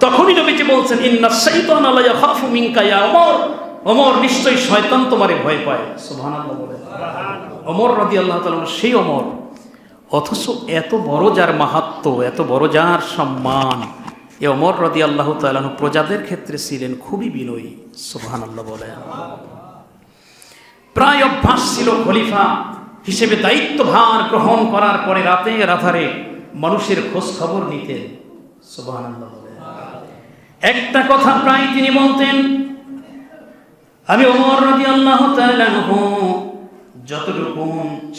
তখনই নবীজি বলছেন, ইন্না শাইতান আলা ইয়াখাফু মিনকা ইয়া ওমর। ওমর নিশ্চয়ই শয়তান তোমারে ভয় পায়। সুবহানাল্লাহ বলে ওমর রাদিয়াল্লাহু তাআলা সেই ওমর। অথচ এত বড় যার মাহাত্ম, এত বড় যার সম্মান, এ অমর রদি আল্লাহ তালু প্রজাদের ক্ষেত্রে ছিলেন খুবই বিনয়ী। সুবহান আল্লাহ বলেন। প্রায় অভ্যাস ছিল খলিফা হিসেবে দায়িত্বভার গ্রহণ করার পরে রাতে রাধারে মানুষের খোঁজ খবর নিতেন। সুবহান আল্লাহ বলেন। একটা কথা প্রায় তিনি বলতেন, আমি ওমর রদি আল্লাহ যতটুকু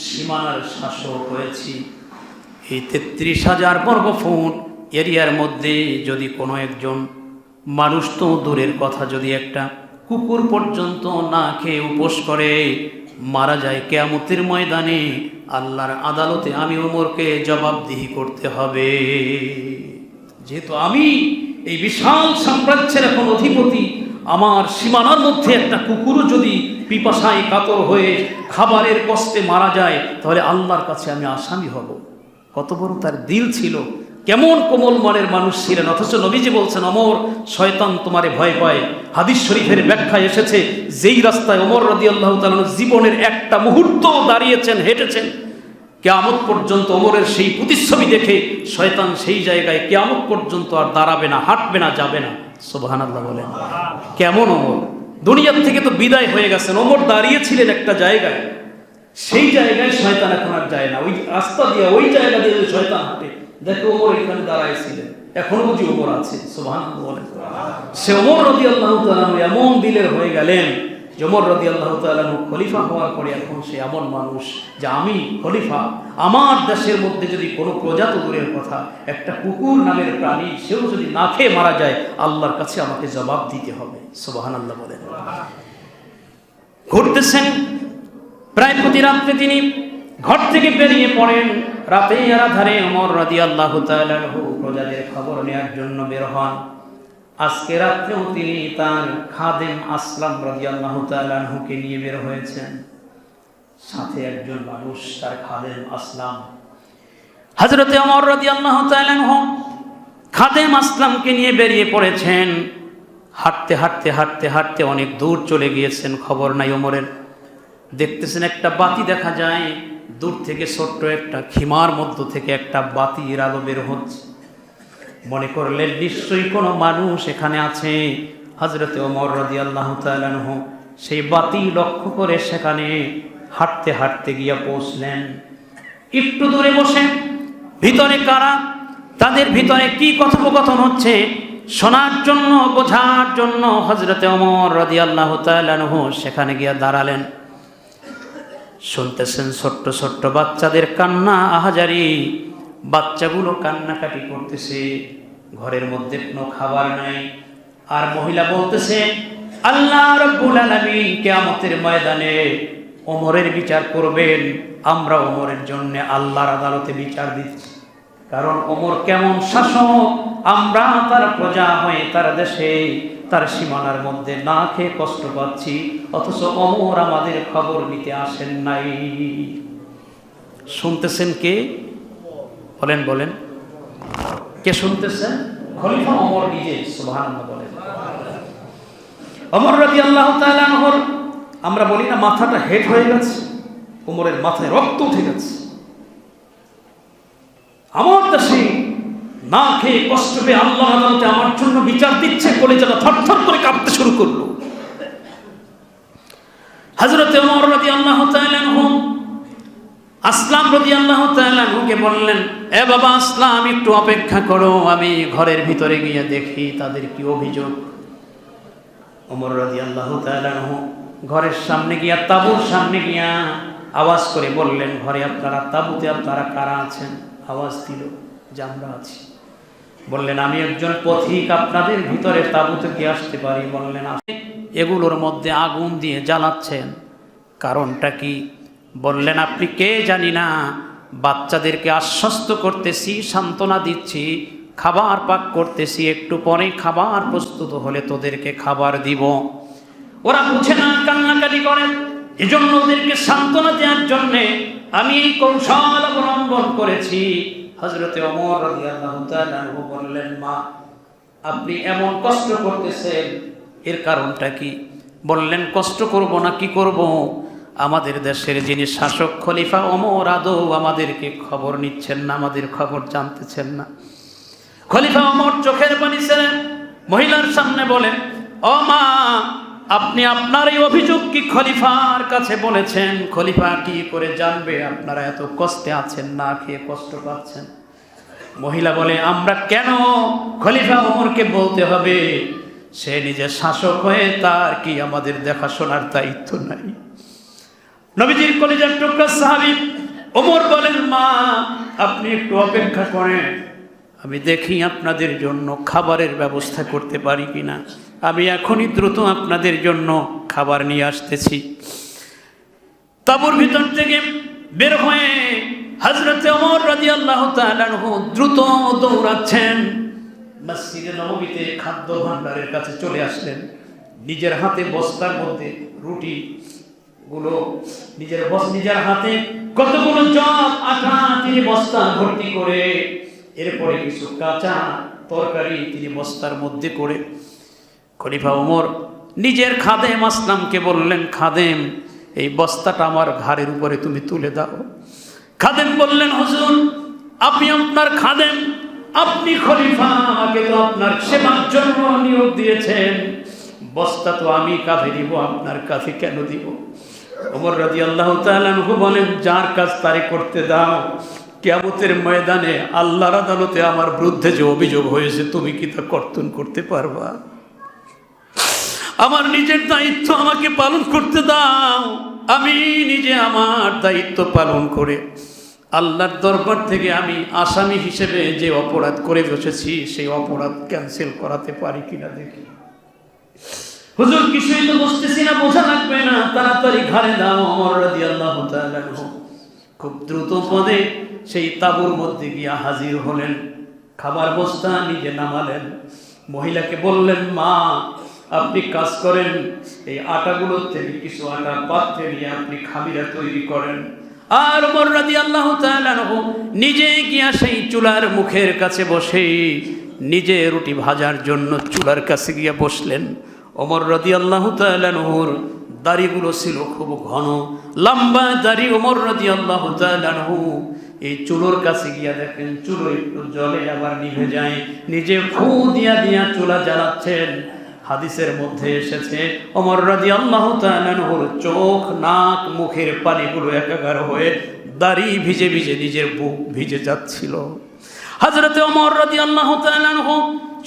সীমানার শাসক হয়েছি, এই তেত্রিশ হাজার বর্গ ফুট এরিয়ার মধ্যে যদি কোনো একজন মানুষ তো দূরের কথা, যদি একটা কুকুর পর্যন্ত না খেয়ে উপোস করে, মারা যায় কেয়ামতের ময়দানে, আল্লাহর আদালতে আমি ওমরকে জবাবদিহি করতে হবে। যেহেতু আমি এই বিশাল সাম্রাজ্যের এখন অধিপতি। আমার সীমানার মধ্যে একটা কুকুরও যদি পিপাসায় কাতর হয়ে খাবারের কষ্টে মারা যায়, তাহলে আল্লাহর কাছে আমি আসামি হব। কত বড় তার দিল ছিল। কেমন কোমল মনের মানুষ ছিলেন। অথচ নবীজি বলছেন, অমর, শয়তান তোমারে ভয় পায়। হাদিস শরীফের ব্যাখ্যায় এসেছে, যেই রাস্তায় অমর রদি আল্লাহ জীবনের একটা মুহূর্ত দাঁড়িয়েছেন, হেঁটেছেন। কেয়ামত পর্যন্ত অমরের সেই প্রতিচ্ছবি দেখে শয়তান সেই জায়গায় কেয়ামত পর্যন্ত আর দাঁড়াবে না, হাঁটবে না, যাবে না। সোবাহান আল্লাহ বলেন। কেমন অমর দুনিয়ার থেকে তো বিদায় হয়ে গেছেন। অমর দাঁড়িয়েছিলেন একটা জায়গায়। সেই জায়গায় শয়তান এখন আর যায় না। ওই রাস্তা দিয়ে, ওই জায়গা দিয়ে শয়তান হাঁটে। দেখো ওমর এখানে দাঁড়াইছিলেন। এখনও বুঝি ওমর আছে। সোবাহান বলেন। সে ওমর রদি আল্লাহ এমন দিলের হয়ে গেলেন জমর রদি আল্লাহ তালু খলিফা হওয়ার পরে এখন সে এমন মানুষ যে আমি খলিফা। আমার দেশের মধ্যে যদি কোনো প্রজাত দূরের কথা, একটা কুকুর নামের প্রাণী, সেও যদি না খেয়ে মারা যায়, আল্লাহর কাছে আমাকে জবাব দিতে হবে। সোবাহান আল্লাহ বলেন। ঘুরতেছেন। প্রায় প্রতি রাত্রে তিনি ঘর থেকে বেরিয়ে পড়েন। রাতে আধারে অমর রাদি আল্লাহ প্রজাদের খবর নেওয়ার জন্য বের হন। আজকে রাত্রেও তিনি তার খাদেম আসলাম রাজি আল্লাহ তালহুকে নিয়ে বের হয়েছেন। সাথে একজন মানুষ, তার খাদেম আসলাম। হজরতে অমর রাজি আল্লাহ তালহ খাদেম আসলামকে নিয়ে বেরিয়ে পড়েছেন। হাঁটতে হাঁটতে হাঁটতে হাঁটতে অনেক দূর চলে গিয়েছেন, খবর নাই ওমরের। দেখতেছেন একটা বাতি দেখা যায়, দূর থেকে ছোট্ট একটা খিমার মধ্য থেকে একটা বাতির আলো বের হচ্ছে। মনে করলেন নিশ্চয়ই কোনো মানুষ এখানে আছে। হজরতে ওমর রদি আল্লাহ তালহ সেই বাতি লক্ষ্য করে সেখানে হাঁটতে হাঁটতে গিয়ে পৌঁছলেন। একটু দূরে বসে ভিতরে কারা? তাদের ভিতরে কি কথোপকথন হচ্ছে? শোনার জন্য, বোঝার জন্য হজরতে অমর রদি আল্লাহ তালহ সেখানে গিয়ে দাঁড়ালেন। শুনতেছেন ছোট্ট ছোট্ট বাচ্চাদের কান্না, আহাজারি। বাচ্চাগুলো কান্নাকাটি করতেছে, ঘরের মধ্যে কোনো খাবার নাই। আর মহিলা বলতেছে, আল্লাহ রব্বুল আলামিন কিয়ামতের ময়দানে ওমরের বিচার করবেন। আমরা ওমরের জন্য আল্লাহর আদালতে বিচার দিচ্ছি। কারণ ওমর কেমন শাসক, আমরা তার প্রজা হয়ে তার দেশে, তার সীমানার মধ্যে না খেয়ে কষ্ট পাচ্ছি, অথচ অমর আমাদের খবর নিতে আসেন নাই। শুনতেছেন কে? বলেন বলেন। কে শুনতেছেন খলিফা অমর নিজে, সুবহানাল্লাহ বলেন। অমর রাজি আল্লাহ তাআলার আমরা বলি না মাথাটা হেড হয়ে গেছে কোমরের মাথায় রক্ত উঠে গেছে। আমার দেশে না খেয়ে কষ্ট পেয়ে আল্লাহ আদালতে আমার জন্য বিচার দিচ্ছে, কলেজাটা থরথর করে কাঁপতে শুরু করল। হজরতে অমর রাজি আল্লাহ তাআলা আসলাম রদি আল্লাহ তালুকে বললেন, এ বাবা আসলাম, একটু অপেক্ষা করো, আমি ঘরের ভিতরে গিয়ে দেখি তাদের কি অভিযোগ। অমর রদি আল্লাহ তালু ঘরের সামনে গিয়া, তাবুর সামনে গিয়া আওয়াজ করে বললেন, ঘরে আপনারা, তাবুতে আপনারা কারা আছেন? আওয়াজ দিল, যে আমরা আছি। বললেন, আমি একজন পথিক, আপনাদের ভিতরে তাবুতে কি আসতে পারি? বললেন আপনি এগুলোর মধ্যে আগুন দিয়ে জ্বালাচ্ছেন। কারণটা কি? বললেন, আপনি কে জানি না? বাচ্চাদেরকে আশ্বস্ত করতেছি, সান্ত্বনা দিচ্ছি, খাবার পাক করতেছি, একটু পরে খাবার প্রস্তুত হলে তোদেরকে খাবার দিব। ওরা বুঝে না, কান্নাকাটি করে। এজন্য ওদেরকে সান্ত্বনা দেওয়ার জন্যে আমি এই কৌশল অবলম্বন করেছি। হজরতে অমর বললেন, মা, আপনি এমন কষ্ট করতেছেন, এর কারণটা কি? বললেন, কষ্ট করব না, কি করব? আমাদের দেশের যিনি শাসক খলিফা অমর আদৌ আমাদেরকে খবর নিচ্ছেন না, আমাদের খবর জানতেছেন না। খলিফা অমর চোখের পানি ছিলেন মহিলার সামনে বলেন, ও মা, আপনি আপনার এই অভিযোগ কি খলিফার কাছে বলেছেন? খলিফা কি করে জানবে? আপনারা এত কষ্টে আছেন, না খেয়ে কষ্ট পাচ্ছেন? মহিলা বলে, আমরা কেন খলিফা ওমরকে বলতে হবে? সে নিজে শাসক হয়ে তার কি আমাদের দেখাশোনার দায়িত্ব নাই? নবীজির কলেজের টুকরা সাহাবি ওমর বলেন, মা, আপনি একটু অপেক্ষা করেন। আমি দেখি আপনাদের জন্য খাবারের ব্যবস্থা করতে পারি কিনা। আমি এখনই দ্রুত আপনাদের জন্য খাবার নিয়ে আসতেছি। তাবুর ভিতর থেকে বের হয়ে হজরতে অমর রাজি আল্লাহ দ্রুত দৌড়াচ্ছেন। মসজিদে নবমীতে খাদ্য ভাণ্ডারের কাছে চলে আসলেন। নিজের হাতে বস্তার মধ্যে রুটি গুলো নিজের বস নিজের হাতে কতগুলো জল আটা তিনি বস্তা ভর্তি করে। এরপরে কিছু কাঁচা তরকারি তিনি বস্তার মধ্যে করে। খলিফা ওমর নিজের খাদেম আসলামকে বললেন, খাদেম, এই বস্তাটা আমার ঘাড়ের উপরে তুমি তুলে দাও। খাদেম বললেন, হুজুর, আপনি আপনার খাদেম, আপনি খলিফা, আমাকে তো আপনার সেবার জন্য নিয়োগ দিয়েছেন। বস্তা তো আমি কাঁধে দিব আপনার কাছে কেন দিব? ওমর রাজি আল্লাহ তালু বলেন, যার কাজ তারে করতে দাও। কেয়ামতের ময়দানে আল্লাহর আদালতে আমার বিরুদ্ধে যে অভিযোগ হয়েছে, তুমি কি তা কর্তন করতে পারবা? আমার নিজের দায়িত্ব আমাকে পালন করতে দাও। আমি নিজে আমার দায়িত্ব পালন করে আল্লাহর দরবার থেকে আমি আসামি হিসেবে যে অপরাধ করে বসেছি, সেই অপরাধ ক্যান্সেল করাতে পারি কিনা দেখি। হুজুর, কিছুই তো বুঝতেছি না, বোঝা লাগবে না। তাড়াতাড়ি ঘাড়ে দাও অমর রাজি আল্লাহ খুব দ্রুত পদে সেই তাবুর মধ্যে গিয়া হাজির হলেন। খাবার বস্তা নিজে নামালেন। মহিলাকে বললেন, মা, আপনি কাজ করেন। এই আটাগুলোর থেকে কিছু আটা পাত্রে নিয়ে আপনি খামিরা তৈরি করেন। আর ওমর রাজি আল্লাহ নিজে গিয়া সেই চুলার মুখের কাছে বসে নিজে রুটি ভাজার জন্য চুলার কাছে গিয়া বসলেন। ওমর রাজি আল্লাহ তালুর দাড়িগুলো ছিল খুব ঘন, লম্বা দাড়ি ওমর রাজি আল্লাহ তালু এই চুলোর কাছে গিয়া দেখেন, চুলো একটু জলে আবার নিভে যায়, নিজে ফু দিয়া দিয়া চুলা জ্বালাচ্ছেন। হাদিসের মধ্যে এসেছে অমর রাজি আল্লাহ তালুর চোখ, নাক, মুখের পানিগুলো একাকার হয়ে দাড়ি ভিজে ভিজে নিজের বুক ভিজে যাচ্ছিল। হাজরতে অমর রাজি আল্লাহ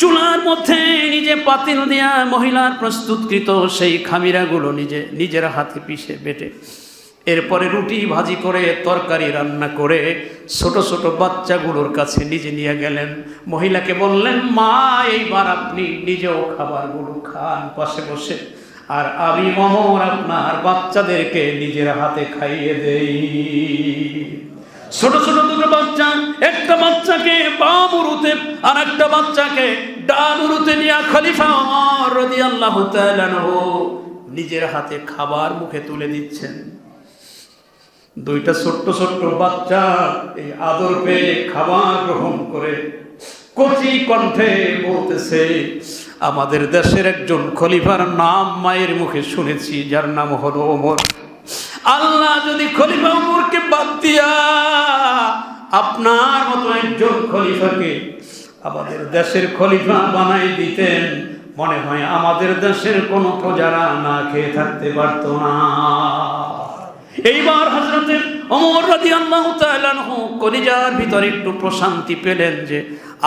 চুলার মধ্যে নিজে পাতিল দিয়া মহিলার প্রস্তুতকৃত সেই খামিরাগুলো নিজে, নিজের হাতে পিষে বেটে, এরপরে রুটি ভাজি করে, তরকারি রান্না করে ছোট ছোট বাচ্চাগুলোর কাছে নিজে নিয়ে গেলেন। মহিলাকে বললেন, মা, এইবার আপনি নিজেও খাবারগুলো খান পাশে বসে। আর আমি মমর আপনার বাচ্চাদেরকে নিজের হাতে খাইয়ে দেই। ছোট ছোট দুটো বাচ্চা, একটা বাচ্চাকে বাম উরুতে আর একটা বাচ্চাকে ডান উরুতে নিয়ে খলিফা রদি আল্লাহ নিজের হাতে খাবার মুখে তুলে দিচ্ছেন। দুইটা ছোট্ট ছোট্ট বাচ্চা এই আদর পেয়ে খাবার গ্রহণ করে কচি কণ্ঠে বলতেছে, আমাদের দেশের একজন খলিফার নাম মায়ের মুখে শুনেছি, যার নাম হলো ওমর। আল্লাহ যদি খলিফা ওমরকে বাদ দিয়া আপনার মতো একজন খলিফাকে আমাদের দেশের খলিফা বানাই দিতেন, মনে হয় আমাদের দেশের কোনো প্রজারা না খেয়ে থাকতে পারত না। এইবার হজরতের অমর রাজি আল্লাহ কলিজার ভিতরে একটু প্রশান্তি পেলেন যে,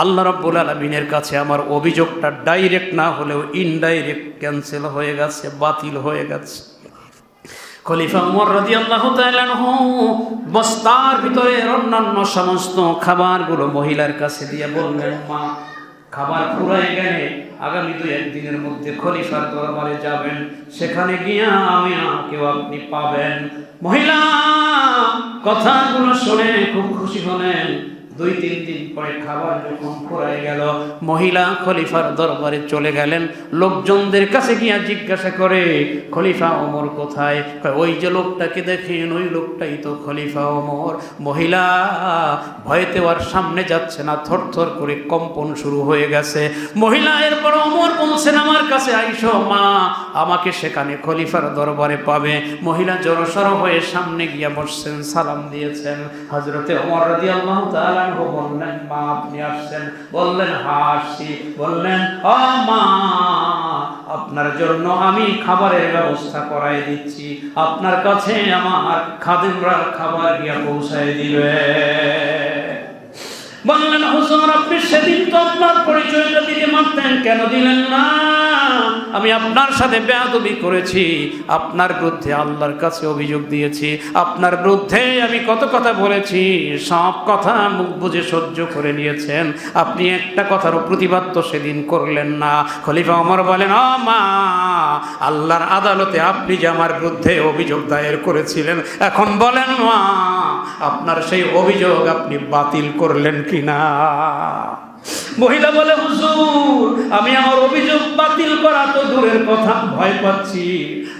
আল্লাহ রব্বুল আলমিনের কাছে আমার অভিযোগটা ডাইরেক্ট না হলেও ইনডাইরেক্ট ক্যান্সেল হয়ে গেছে, বাতিল হয়ে গেছে। খলিফা উমর রাজি আল্লাহ বস্তার ভিতরে অন্যান্য সমস্ত খাবারগুলো মহিলার কাছে দিয়ে বললেন, মা, খাবার ফুরাই গেলে আগামী দু একদিনের মধ্যে খলিফার দরবারে যাবেন, সেখানে গিয়া আমি কেউ আপনি পাবেন। মহিলা কথাগুলো শুনে খুব খুশি হলেন। দুই, তিন দিন পরে খাবার যখন ফুরায় গেল, মহিলা খলিফার দরবারে চলে গেলেন। লোকজনদের কাছে গিয়া জিজ্ঞাসা করে, খলিফা ওমর কোথায়? ওই যে লোকটাকে দেখেন, ওই লোকটাই তো খলিফা ওমর। মহিলা ভয়েতে ওর সামনে যাচ্ছে না, থর থরথর করে কম্পন শুরু হয়ে গেছে। মহিলা এরপর ওমর বলছেন, আমার কাছে আইসো, মা, আমাকে সেখানে খলিফার দরবারে পাবে। মহিলা জড়সড় হয়ে সামনে গিয়া বসছেন, সালাম দিয়েছেন। হজরতে ওমর রাজি আল্লাহ বললেন মা আপনি আসছেন। বললেন, হাসি। বললেন মা, আপনার জন্য আমি খাবারের ব্যবস্থা করাই দিচ্ছি। আপনার কাছে আমার খাদিমরা খাবার গিয়া পৌঁছায় দিবে। বললেন, হুজুর, আপনি সেদিন তো আপনার পরিচয়টা দিতে মারতেন কেন দিলেন না? আমি আপনার সাথে বেয়াদবি করেছি, আপনার বিরুদ্ধে আল্লাহর কাছে অভিযোগ দিয়েছি, আপনার বিরুদ্ধে আমি কত কথা বলেছি, সব কথা মুখ বুঝে সহ্য করে নিয়েছেন, আপনি একটা কথারও প্রতিবাদ তো সেদিন করলেন না। খলিফা অমর বলেন, ও মা, আল্লাহর আদালতে আপনি যে আমার বিরুদ্ধে অভিযোগ দায়ের করেছিলেন, এখন বলেন মা, আপনার সেই অভিযোগ আপনি বাতিল করলেন কিনা? মহিলা বলে, হুজুর, আমি আমার অভিযোগ বাতিল করা তো দূরের কথা। ভয় পাচ্ছি।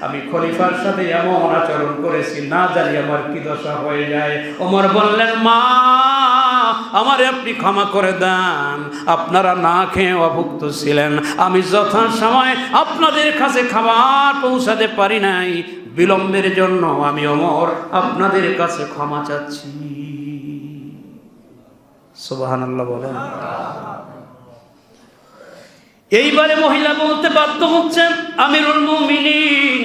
আমি খলিফার সাথে এমন আচরণ করেছি, না জানি আমার কি দশা হয়ে যায়। ওমর বললেন, মা, আমারে আপনি ক্ষমা করে দেন। আপনারা না খেয়ে অভুক্ত ছিলেন। আমি যথা সময় আপনাদের কাছে খাবার পৌঁছাতে পারি নাই। বিলম্বের জন্য আমি অমর আপনাদের কাছে ক্ষমা চাচ্ছি। সুবাহান আল্লাহ বলেন। এইবারে মহিলা বলতে বাধ্য হচ্ছেন আমিরুল মুমিনিন,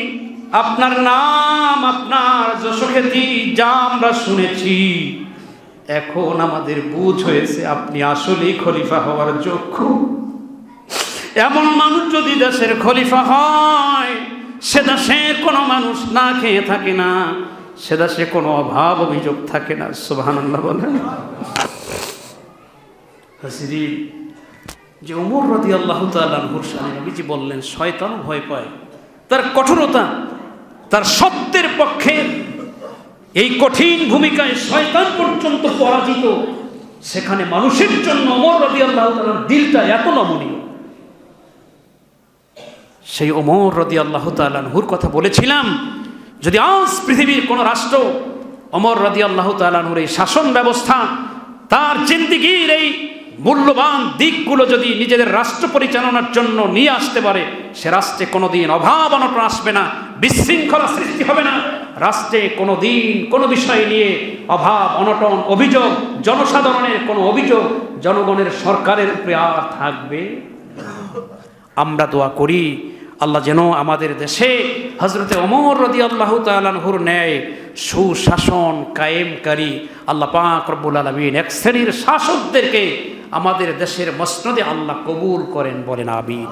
আপনার নাম, আপনার যশোখ্যাতি যা আমরা শুনেছি। এখন আমাদের বুঝ হয়েছে, আপনি আসলেই খলিফা হওয়ার যোগ্য। এমন মানুষ যদি দেশের খলিফা হয়, সে দেশের কোনো মানুষ না খেয়ে থাকে না, সে দেশে কোনো অভাব অভিযোগ থাকে না, সুবহানাল্লাহ বলেন। হাসিরি, যে উমর রদি আল্লাহ তালুর সামনে নবীজি বললেন, শয়তান ভয় পায়। তার কঠোরতা, তার সত্যের পক্ষে এই কঠিন ভূমিকায় শয়তান পর্যন্ত পরাজিত। সেখানে মানুষের জন্য অমর রদি আল্লাহ তালার দিলটা এত নমনীয়। সেই ওমর রদি আল্লাহ তালানহুর কথা বলেছিলাম, যদি আজ পৃথিবীর কোন রাষ্ট্র অমর রদি আল্লাহ তালানহুর এই শাসন ব্যবস্থা, তার জিন্দিগির এই মূল্যবান দিকগুলো যদি নিজেদের রাষ্ট্র পরিচালনার জন্য নিয়ে আসতে পারে, সে রাষ্ট্রে কোনোদিন অভাব অনটন আসবে না, বিশৃঙ্খলা সৃষ্টি হবে না। রাষ্ট্রে কোনো দিন কোনো বিষয় নিয়ে অভাব অনটন অভিযোগ, জনসাধারণের কোনো অভিযোগ জনগণের সরকারের উপরে আর থাকবে আমরা দোয়া করি, আল্লাহ যেন আমাদের দেশে হজরতে অমর রদি আল্লাহ তালানহুর ন্যায় সুশাসন কায়েমকারী আল্লাহ পাক রব্বুল আলমিন এক শ্রেণির শাসকদেরকে আমাদের দেশের মসনদে আল্লাহ কবুল করেন বলেন আবিন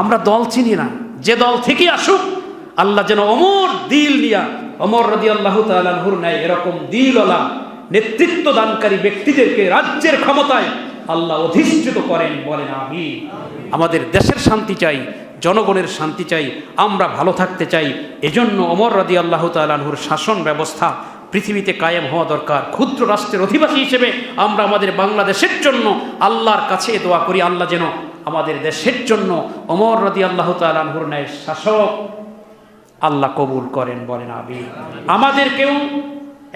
আমরা দল চিনি না, যে দল থেকে আসুক, আল্লাহ যেন অমর দিল নিয়া অমর রদি আল্লাহ তালানহুর ন্যায় এরকম দিলওয়ালা, নেতৃত্ব দানকারী ব্যক্তিদেরকে রাজ্যের ক্ষমতায় আল্লাহ অধিষ্ঠিত করেন বলেন আমি আমাদের দেশের শান্তি চাই, জনগণের শান্তি চাই, আমরা ভালো থাকতে চাই, এজন্য অমর রাদি আল্লাহ তালাহুর শাসন ব্যবস্থা পৃথিবীতে কায়েম হওয়া দরকার। ক্ষুদ্র রাষ্ট্রের অধিবাসী হিসেবে আমরা আমাদের বাংলাদেশের জন্য আল্লাহর কাছে দোয়া করি। আল্লাহ যেন আমাদের দেশের জন্য অমর রদি আল্লাহ তালাহুর ন্যায় শাসক আল্লাহ কবুল করেন, বলেন আবি আমাদেরকেও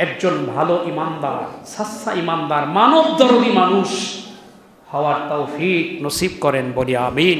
একজন ভালো ইমানদার, সাচ্চা ইমানদার মানব দরদি মানুষ হওয়ার তৌফিক নসিব করেন, বলি আমিন।